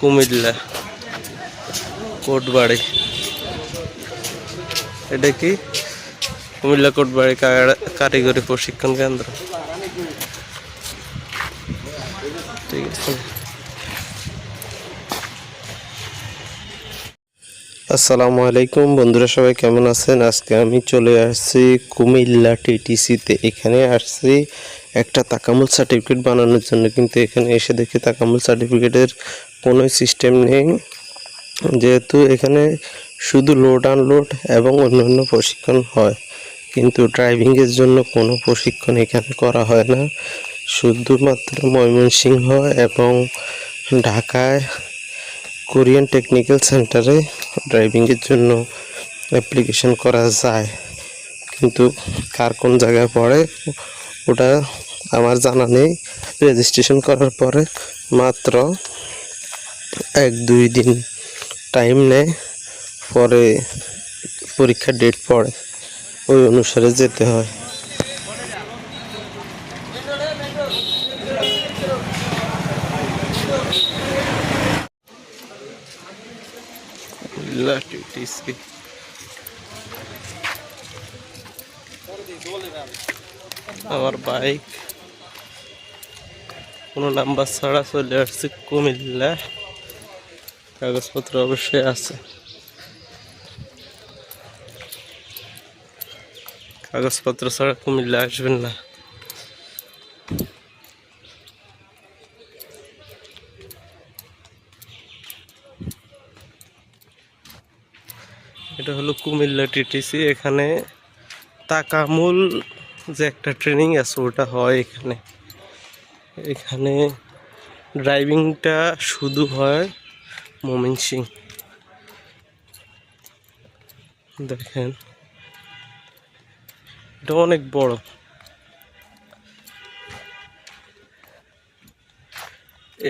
কুমিল্লা কোটবাড়ি। এটা কি? কুমিল্লা কোটবাড়ি কারিগরি প্রশিক্ষণ কেন্দ্র। আসসালামু আলাইকুম বন্ধুরা, সবাই কেমন আছেন? আজকে আমি চলে আসছি কুমিল্লা টিটিসিতে। এখানে আসছি একটা তাকামুল সার্টিফিকেট বানানোর জন্য। কিন্তু এখানে এসে দেখি তাকামুল সার্টিফিকেটের কোনো সিস্টেম নেই। যেহেতু এখানে শুধু লোড আনলোড এবং অন্যান্য প্রশিক্ষণ হয়, কিন্তু ড্রাইভিংয়ের জন্য কোনো প্রশিক্ষণ এখানে করা হয় না। শুধুমাত্র ময়মনসিংহ এবং ঢাকায় কোরিয়ান টেকনিক্যাল সেন্টারে ড্রাইভিংয়ের জন্য অ্যাপ্লিকেশন করা যায়। কিন্তু কার কোন জায়গায় পড়ে, ওটা আমার জানা নেই। রেজিস্ট্রেশন করার পরে মাত্র এক, দুই দিন টাইম নেয়, পরে পরীক্ষার ডেট পড়ে। ওই অনুসারে যেতে হয়। টিটিসি আমার বাইক কোনো নাম্বার ছাড়া চলে আসছে, কুমিল্লা। কাগজপত্র অবশ্যই আছে। কাগজপত্র ছাড়া কুমিল্লা আসবেন না। এটা হলো কুমিল্লা টিটিসি। এখানে তাকামুল যে একটা ট্রেনিং আছে, ওটা হয় এখানে। এখানে ড্রাইভিংটা শুধু হয় মোমিন সিং। দেখেন, এটা অনেক বড়।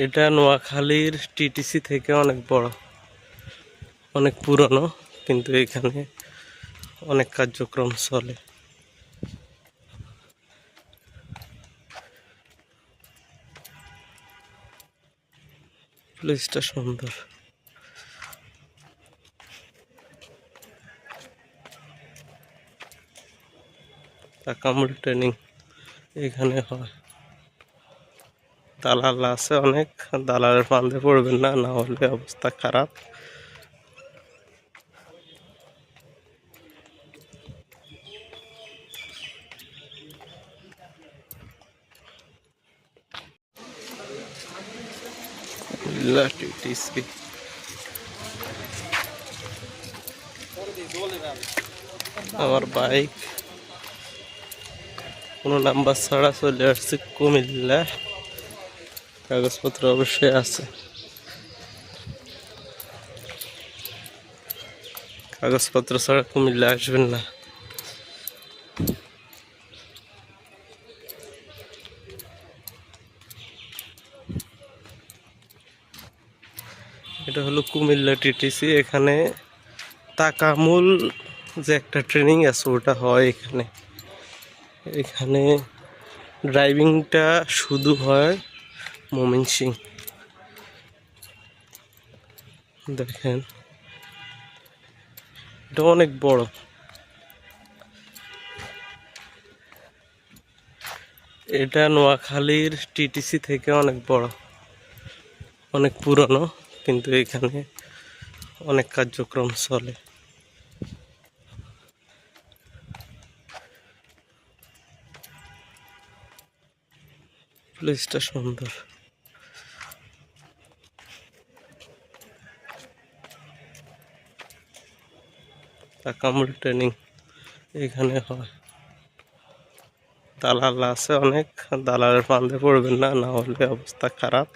এটা নোয়াখালীর টিটিসি থেকে অনেক বড়, অনেক পুরনো। কিন্তু এখানে অনেক কার্যক্রম চলে। প্লেসটা সুন্দর। তাকামুল ট্রেনিং এখানে হয়। দালাল আছে অনেক, দালালের ফান্দে পড়বেন না না হলে অবস্থা খারাপ। টিটিসি আমার বাইক। কোনো নাম্বার ছাড়া চলে আসছে কুমিল্লা। কাগজপত্র অবশ্যই আছে। কাগজপত্র ছাড়া কুমিল্লা আসবেন না। এটা হলো কুমিল্লা টিটিসি, এখানে তাকামুল যে একটা ট্রেনিং আছে, ওটা হয় এখানে। এখানে ড্রাইভিংটা শুধু হয় মোমিন সিং। দেখেন, এটা অনেক বড়। এটা নোয়াখালীর টিটিসি থেকে অনেক বড়, অনেক পুরনো। কিন্তু এখানে অনেক কার্যক্রম চলে। প্লেসটা সুন্দর। তাকামুল ট্রেনিং এখানে হয়। দালাল আছে অনেক, দালালের ফান্দে পড়বেন না না হলে অবস্থা খারাপ।